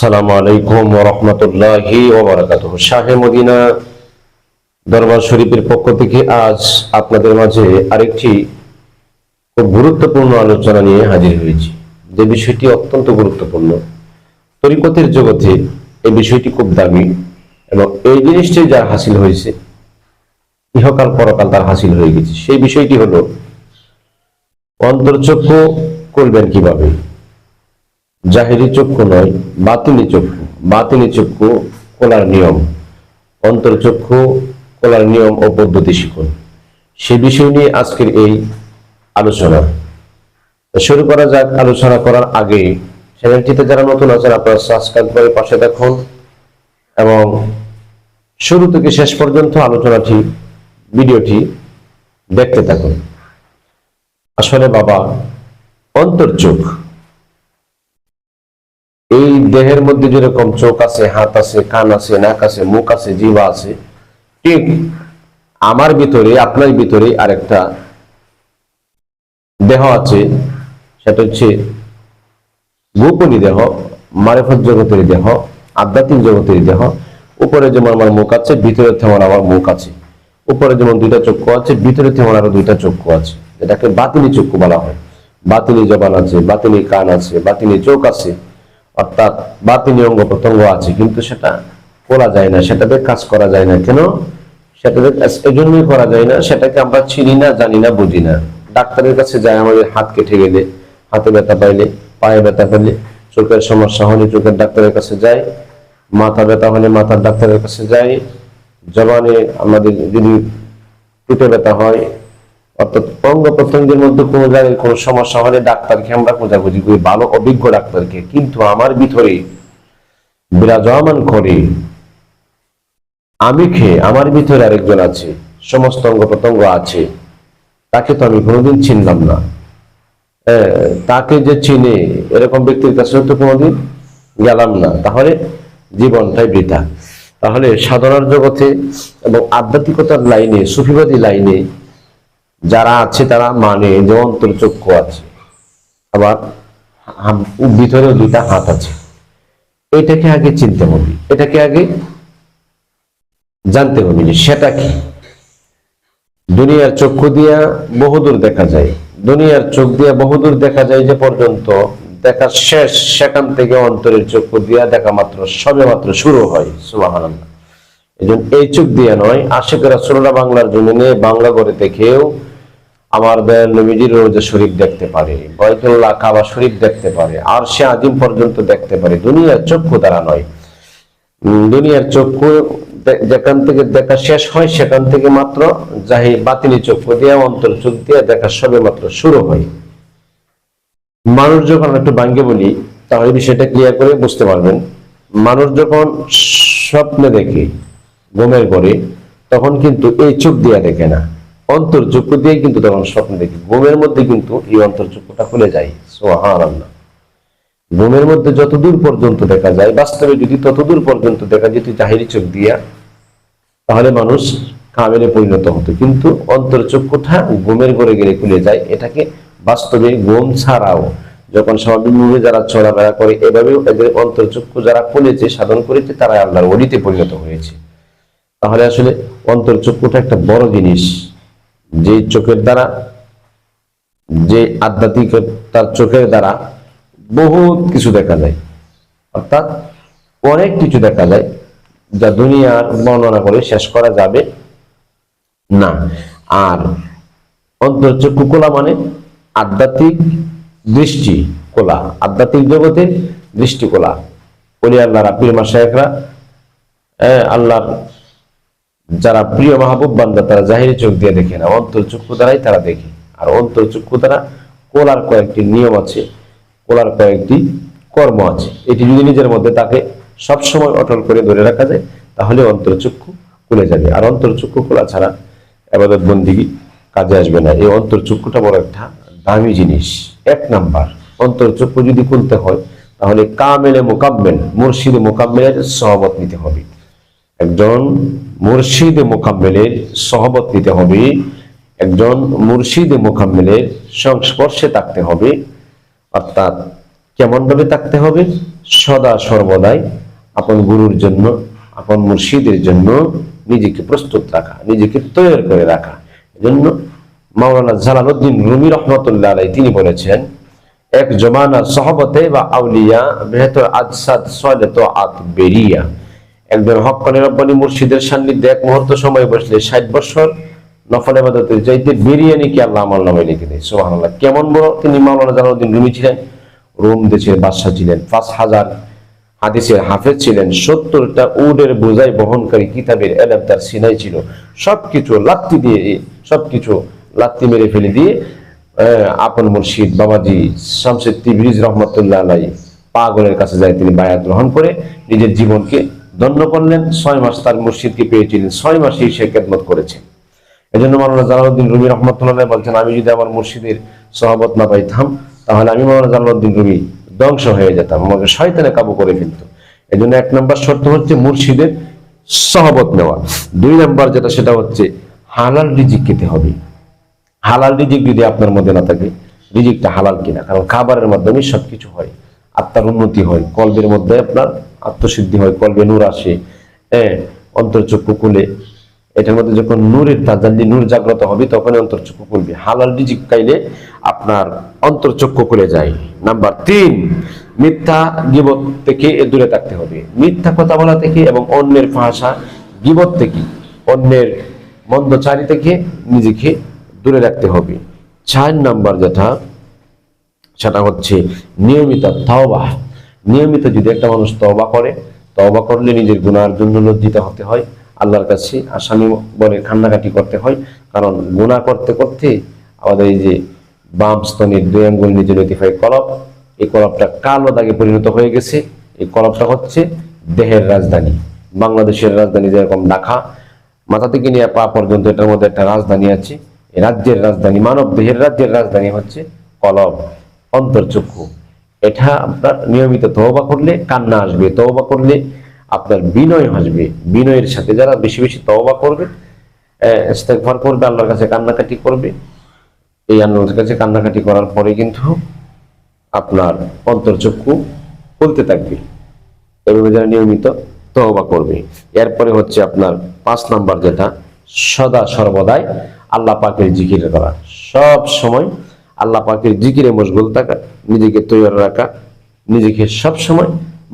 সালামু আলাইকুম রহমতুল্লাহি শাহে মদিনা দরবার শরীফের পক্ষ থেকে আজ আপনাদের মাঝে আরেকটি খুব গুরুত্বপূর্ণ আলোচনা নিয়ে হাজির হয়েছি। যে বিষয়টি অত্যন্ত গুরুত্বপূর্ণ। তরিকতের জগতে এই বিষয়টি খুব দামি এবং এই জিনিসটি যার হাসিল হয়েছে, ইহকাল পরকাল তার হাসিল হয়ে গেছে। সেই বিষয়টি হলো অন্তর্চক্ষু করবেন কীভাবে? জাহেরি চক্ষু নয়, বাতিনি চক্ষু। বাতিনি চক্ষু খোলার নিয়ম। অন্তর্চক্ষু খোলার নিয়ম ও পদ্ধতি শিখুন। সে বিষয় নিয়ে আজকের এই আলোচনা। শুরু করা যাক আলোচনা করার আগে চ্যানেলটিতে যারা নতুন আছেন, আপনারা সাবস্ক্রাইব করে পাশে দেখুন। এবং শুরু থেকে শেষ পর্যন্ত আলোচনাটি, ভিডিওটি দেখতে থাকুন। আসলে বাবা অন্তর্চোখ এই দেহের মধ্যে যেরকম চোখ আছে, হাত আছে, কান আছে, নাক আছে, মুখ আছে জিভা আছে, ঠিক আমার ভিতরে, আপনার ভিতরে আরেকটা দেহ আছে, সেটা হচ্ছে গোপনী দেহ, মারেফত জগতের দেহ, আধ্যাত্মিক জগতের দেহ, উপরে যেমন আমার মুখ আছে, ভিতরে তেমন আমার মুখ আছে, উপরে যেমন দুইটা চক্ষু আছে, ভিতরে তেমন আরও দুইটা চক্ষু আছে এটাকে বাতিনি চক্ষু বলা হয়। বাতিনি জবান আছে, বাতিনি কান আছে, বাতিনি চোখ আছে অর্থাৎ বাতিনি অঙ্গ প্রত্যঙ্গ আছে, কিন্তু সেটা করা যায় না, সেটাতে কাজ করা যায় না। কেন? সেটাতে এই জন্যই করা যায় না, সেটাকে আমরা চিনি না, জানি না, বুঝি না। ডাক্তারের কাছে যায়, আমাদের হাত কেটে গেলে হাতে ব্যথা পাইলে, পায়ে ব্যথা পেলে চোখের সমস্যা হলে চোখের ডাক্তারের কাছে যায়, মাথা ব্যথা হলে মাথার ডাক্তারের কাছে যায়, জবানে আমাদের যদি পেটে ব্যথা হয় অর্থাৎ অঙ্গ প্রত্যঙ্গের মধ্যে কোনো জায়গায় কোনো সমস্যা হলে ডাক্তারকে আমরা খোঁজাখুঁজি করি, ভালো, অভিজ্ঞ ডাক্তারকে। কিন্তু আমার ভিতরে বিরাজমান করে আমি খেয়ে আমার ভিতরে আরেকজন আছে, সমস্ত অঙ্গ প্রত্যঙ্গ আছে। তাকে তো আমি কোনোদিন চিনলাম না। তাকে যে চিনে এরকম ব্যক্তির কাছে তো কোনোদিন গেলাম না। তাহলে জীবনটাই বৃথা। তাহলে সাধনার জগতে এবং আধ্যাত্মিকতার লাইনে, সুফিবাদী লাইনে যারা আছে তারা মানে যে অন্তর্চক্ষু আছে, আবার ভিতরেও দুইটা হাত আছে। এটাকে আগে চিনতে হবে। এটাকে আগে জানতে হবে যে সেটা কি? দুনিয়ার চক্ষু দিয়া বহুদূর দেখা যায়। দুনিয়ার চোখ দিয়া বহুদূর দেখা যায় যে পর্যন্ত দেখা শেষ, সেখান থেকে অন্তরের চক্ষু দিয়া দেখা মাত্র সবে মাত্র শুরু হয়, সুবহানাল্লাহ। এই চোখ দিয়া নয় আশেকেরা ষোলোটা বাংলার জমিনে বাংলা করে দেখেও আমার দয়াল নবীজির রোজা শরীফ দেখতে পারে বয়তুল্লাহ কাবা শরীফ দেখতে পারে আর সে আজিম পর্যন্ত দেখতে পারে। দুনিয়ার চক্ষু দ্বারা নয়। দুনিয়ার চক্ষু যেখান থেকে দেখা শেষ হয়, সেখান থেকে মাত্র যাহি বাতিনি চক্ষু দিয়ে, অন্তর চোখ দিয়ে দেখা সবে মাত্র শুরু হয়। মানুষ যখন একটু বাঙ্গে বলি, তাহলে বিষয়টা ক্লিয়ার করে বুঝতে পারবেন। মানুষ যখন স্বপ্নে দেখে, ঘুমের ঘরে, তখন কিন্তু এই চোখ দিয়ে দেখে না। অন্তর চক্ষু দিয়ে কিন্তু তখন স্বপ্ন দেখে। ঘুমের মধ্যে কিন্তু এই অন্তর চক্ষুটা খুলে যায়। সোহান আল্লাহ ঘুমের মধ্যে যতদূর পর্যন্ত দেখা যায়, বাস্তবে যদি ততদূর পর্যন্ত দেখা যেত জাহিরি চোখ দিয়া, তাহলে মানুষ কামেলে পরিণত হতো। কিন্তু অন্তর্চক্ষুটা ঘুমের ঘরে গেলে খুলে যায়। এটাকে বাস্তবে ঘুম ছাড়াও যখন স্বাভাবিকভাবে যারা চলাফেরা করে, এভাবেও এদের অন্তর্চক্ষু যারা খুলেছে, সাধন করেছে তারা আল্লাহর অলিতে পরিণত হয়েছে। তাহলে আসলে অন্তর্চক্ষুটা একটা বড় জিনিস। যে চোখের দ্বারা, যে আধ্যাত্মিক তার চোখের দ্বারা বহুত কিছু দেখা যায়। অর্থাৎ অনেক কিছু দেখা যায় যা দুনিয়ার বর্ণনা করে শেষ করা যাবে না। আর অন্তর্চক্ষু কোলা মানে আধ্যাত্মিক দৃষ্টি কোলা আধ্যাত্মিক জগতের দৃষ্টি কোলা বলি আল্লাহরা পীর মাসায়করা আল্লাহর যারা প্রিয় মাহবুব বান্দা, তারা জাহিরি চোখ দিয়ে দেখে না, অন্তর চক্ষু দ্বারাই তারা দেখে। আর অন্তর চক্ষু দ্বারা কোলার কয়েকটি নিয়ম আছে, কোলার কয়েকটি কর্ম আছে। এটি যদি নিজের মধ্যে তাকে সবসময় অটল করে ধরে রাখা যায়, তাহলে অন্তর্চক্ষু খুলে যাবে। আর অন্তর্চক্ষু খোলা ছাড়া আবাদত বন্দিগি কাজে আসবে না। এই অন্তর্চক্ষুটা বড় একটা দামি জিনিস। এক নাম্বার অন্তর্চক্ষু যদি খুলতে হয়, তাহলে কামেলে মোকাম্মেল, মুর্শিদে মোকাম্মেলের সহমত নিতে হবে। একজন মুর্শিদ মোকাম্মেলের সহবত নিতে হবে, একজন মুর্শিদ মোকাম্মেলের সংস্পর্শে থাকতে হবে, অর্থাৎ কেমন ভাবে থাকতে হবে? সদা সর্বদাই আপন গুরুর জন্য, আপন মুর্শিদের জন্য নিজেকে প্রস্তুত রাখা, নিজেকে তৈরি করে রাখা। এজন্য মাওলানা জালালউদ্দিন রুমি রহমতুল্লাহ আলাই তিনি বলেছেন, এক জমানা সহবতে বা আউলিয়া বেহতর আজসাদ সলে আত বেরিয়া। একজন হকানি রব্বানি মুর্শিদের সান্নিধ্যে এক মুহূর্ত সময় বসলে ষাট বছর নফল আবাদতের চাইতে বেরিয়ে নাকি আল্লাহ আমার নামে লিখে দেয়। সুবহানাল্লাহ। কেমন বড়? তিনি মাওলানা জালালউদ্দিন রুমি ছিলেন, রোম দেশের বাদশাহ ছিলেন, পাঁচ হাজার হাদিসের হাফেজ ছিলেন, সত্তরটা উডের বোঝাই বহনকারী কিতাবের এলেম তার সিনাই ছিল। সবকিছু লাত্তি দিয়ে, সবকিছু লাত্তি মেরে ফেলে দিয়ে আপন মুর্শিদ বাবাজি শামসেদ তিবরিজ রহমতুল্লাহ আলাই পাগলের কাছে যায় তিনি বায়াত গ্রহণ করে, নিজের জীবনকে ধন্য করলেন, ছয় মাস তার মসজিদকে পেয়েছিলেন। ছয় মাসেই সে খেদমত করেছে। এজন্য মাওলানা জালালউদ্দিন রুমি রহমতুল্লাহ বলছেন, আমি যদি আমার মুর্শিদের সহবত না পাইতাম, তাহলে আমি মাওলানা জালালউদ্দিন রুমি ধ্বংস হয়ে যেতাম, আমাকে শয়তানে কাবু করে ফেলতো। এই জন্য এক নম্বর শর্ত হচ্ছে মুর্শিদের সহবত নেওয়া। দুই নম্বর যেটা, সেটা হচ্ছে হালাল রিজিক খেতে হবে। হালাল রিজিক যদি আপনার মধ্যে না থাকে, রিজিকটা হালাল কিনা? কারণ খাবারের মাধ্যমে সবকিছু হয়, আত্মার উন্নতি হয়, কলবের মধ্যে আপনার আত্মসিদ্ধি হয়, কলবে নূর আসে। হ্যাঁ অন্তর্চক্ষু খুলে। এটার মধ্যে যখন নূরের তাজাল্লি নূর জাগ্রত হবে, তখনই অন্তর্চক্ষু খুলবে। হালাল রিজিক খাইলে আপনার অন্তর্চক্ষু খুলে যায়। নাম্বার তিন, মিথ্যা গিবত থেকে এ দূরে থাকতে হবে। মিথ্যা কথা বলা থেকে এবং অন্যের ভাষা গিবত থেকে, অন্যের মন্দচারী থেকে নিজেকে দূরে রাখতে হবে। চার নাম্বার যেটা, সেটা হচ্ছে নিয়মিত তওবা নিয়মিত যদি একটা মানুষ তবা করে তবা করলে নিজের গুনার জন্য লজ্জিত হতে হয়, আল্লাহর কাছে আসামি বলে কান্নাকাটি করতে হয়, কারণ গুনাহ করতে করতে আমাদের এই যে বাম স্তনের দুই আঙ্গুল নিচে লতিফাই কলপ এই কলপটা কালো দাগে পরিণত হয়ে গেছে, এই কলপটা হচ্ছে দেহের রাজধানী, বাংলাদেশের রাজধানী যেরকম ঢাকা, মাথা থেকে নিয়ে পা পর্যন্ত এটার মধ্যে একটা রাজধানী আছে রাজ্যের রাজধানী মানব দেহের রাজ্যের রাজধানী হচ্ছে কলব, অন্তর্চক্ষু। এটা আপনার নিয়মিত তহবা করলে কান্না আসবে তহবা করলে আপনার বিনয় আসবে। বিনয়ের সাথে যারা বেশি বেশি তহবা করবে ইস্তেগফার করবে, আল্লাহর কাছে কান্নাকাটি করবে, এই আল্লাহর কাছে কান্নাকাটি করার পরে কিন্তু আপনার অন্তর্চক্ষু খুলতে থাকবে। এভাবে যারা নিয়মিত তহবা করবে। এরপরে হচ্ছে আপনার পাঁচ নাম্বার যেটা, সদা সর্বদাই আল্লাহ পাকের জিকির করা। সব সময় আল্লাহ পাকের জিকিরে মশগুল থাকা নিজেকে তৈরি রাখা নিজেকে সব সময়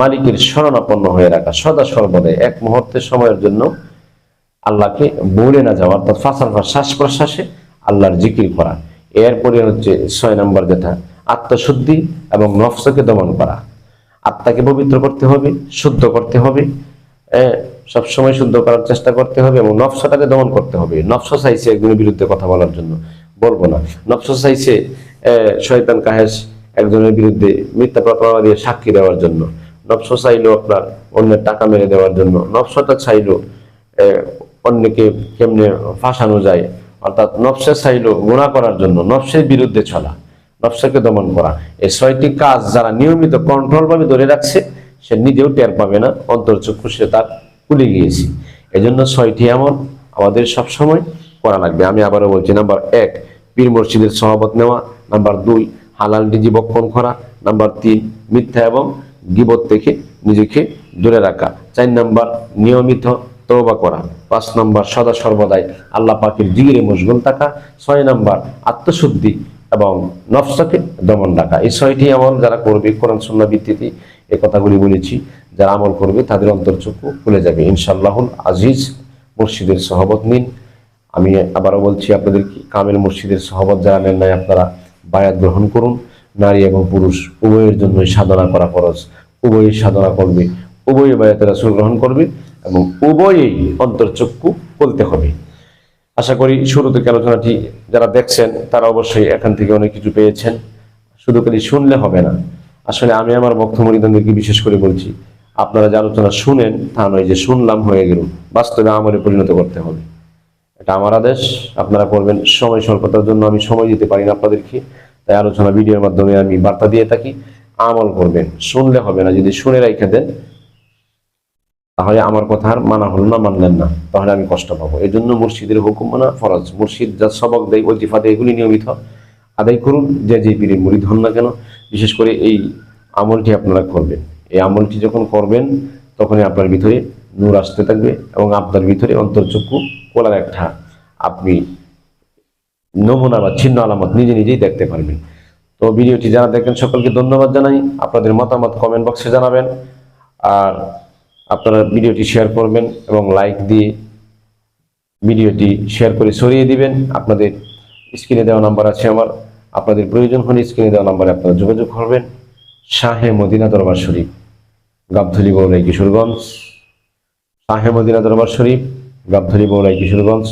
মালিকের শরণাপন্ন হয়ে রাখা সদা সর্বদাই এক মুহূর্তের সময়ের জন্য আল্লাহকে বলে না যাওয়া অর্থাৎ ফাঁসার ফাঁস শ্বাস প্রশ্বাসে আল্লাহর জিকির করা। এরপরে হচ্ছে ছয় নম্বর যেটা আত্মশুদ্ধি এবং নফসকে দমন করা। আত্মাকে পবিত্র করতে হবে শুদ্ধ করতে হবে হ্যাঁ, সবসময় শুদ্ধ করার চেষ্টা করতে হবে এবং নফসটাকে দমন করতে হবে। নফস চাইছে একজনের বিরুদ্ধে কথা বলার জন্য। বলব না। নফস চাইছে শয়তান কাহেস একজনের বিরুদ্ধে মিথ্যা প্রতারণা দিয়ে সাক্ষী দেওয়ার জন্য। নফস চাইলো আপনার অন্যের টাকা মেরে দেওয়ার জন্য। নফসটা চাইলো অন্যকে কেমনে ফাঁসানো যায়। অর্থাৎ নফসে চাইলো গুণা করার জন্য নফসের বিরুদ্ধে চলা নফসকে দমন করা। এই ছয়টি কাজ যারা নিয়মিত কন্ট্রোল ভাবে ধরে রাখছে, সে নিজেও টের পাবে না, অন্তর্চক্ষু সে তার খুলে গিয়েছে। এজন্য ছয়টি এমন আমাদের সবসময় করা লাগবে। আমি আবারও বলছি, নাম্বার এক, পীর মসজিদের সহবত নেওয়া। নাম্বার দুই, হালাল ডিজি বক্ষণ করা। নাম্বার তিন, মিথ্যা এবং গিবত থেকে নিজেকে দূরে রাখা। চার নাম্বার, নিয়মিত তওবা করা। পাঁচ নাম্বার, সদা সর্বদাই আল্লাহ পাকের জিগিরে মশগুল থাকা। ছয় নাম্বার, আত্মশুদ্ধি এবং নফসকে দমন রাখা। এই ছয়টি আমল যারা করবে, কোরআন, সুন্নাহ ভিত্তিতে এই কথাগুলি বলেছি, যারা আমল করবে, তাদের অন্তর্চক্ষু খুলে যাবে। ইনশাআল্লাহুল আজিজ মুর্শিদের সহবত নিন। আমি আবারও বলছি, আপনাদের কামেল মসজিদের সহবত যারা নেন নাই, আপনারা বায়াত গ্রহণ করুন। নারী এবং পুরুষ উভয়ের জন্য সাধনা করা ফরজ। উভয়ই সাধনা করবে উভয়ই বায়াতের রাসূল গ্রহণ করবে এবং উভয়ই অন্তর্চক্ষু বলতে হবে। আশা করি শুরু থেকে আলোচনাটি যারা দেখছেন, তারা অবশ্যই এখান থেকে অনেক কিছু পেয়েছেন। শুধু খালি শুনলে হবে না। আসলে আমি আমার বক্তমরিদানদেরকে বিশেষ করে বলছি, আপনারা যে আলোচনা শুনেন, তা নয় যে শুনলাম হয়ে গেল। বাস্তবে আমলে পরিণত করতে হবে। এটা আমার আদেশ। আপনারা করবেন সময় স্বল্পতার জন্য আমি সময় দিতে পারি না আপনাদেরকে। তাই আলোচনা ভিডিওর মাধ্যমে আমি বার্তা দিয়ে থাকি। আমল করবেন, শুনলে হবে না। যদি শুনে রেখে দেন, তাহলে আমার কথা আর মানা হলো না, মানলেন না। তাহলে আমি কষ্ট পাবো। এই জন্য মুর্শিদের হুকুম মানা ফরজ। মুর্শিদ যা সবক দেয়, ওজিফা দেয়, এগুলি নিয়মিত আদায় করুন। যে যে পীরের মুড়ি হন না কেন, বিশেষ করে এই আমলটি আপনারা করবেন। এই আমলটি যখন করবেন, তখনই আপনার ভিতরে নূর আসতে থাকবে এবং আপনার ভিতরে অন্তর্চক্ষু খোলার একটা আপনি নমুনা বা ছিন্ন আলামত নিজে নিজেই দেখতে পারবেন। তো ভিডিওটি যারা দেখেন সকলকে ধন্যবাদ জানাই। আপনাদের মতামত কমেন্ট বক্সে জানাবেন আর আপনারা ভিডিওটি শেয়ার করবেন এবং লাইক দিয়ে ভিডিওটি শেয়ার করে ছড়িয়ে দিবেন। আপনাদের স্ক্রিনে দেওয়া নাম্বার আছে আমার। আপনাদের প্রয়োজন হলে স্ক্রিনে দেওয়া নাম্বারে আপনারা যোগাযোগ করবেন। শাহে মদিনা দরবার শরীফ গাবধলি বৌরাই কিশোরগঞ্জ শাহে মদিনা দরবার শরীফ। গাবধলি বৌলাই কিশোরগঞ্জ?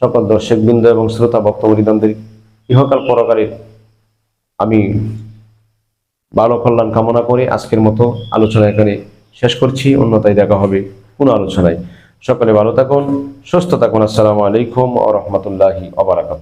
সকল দর্শকবৃন্দ এবং শ্রোতা ভক্তমরিদানদের ইহকাল পরকারের আমি ভালো কল্যাণ কামনা করে আজকের মতো আলোচনা এখানে শেষ করছি। অন্যতায় দেখা হবে কোনো আলোচনায়। সকলে ভালো থাকুন, সুস্থ থাকুন। আসসালামু আলাইকুম ও রহমতুল্লাহি অবরাকাত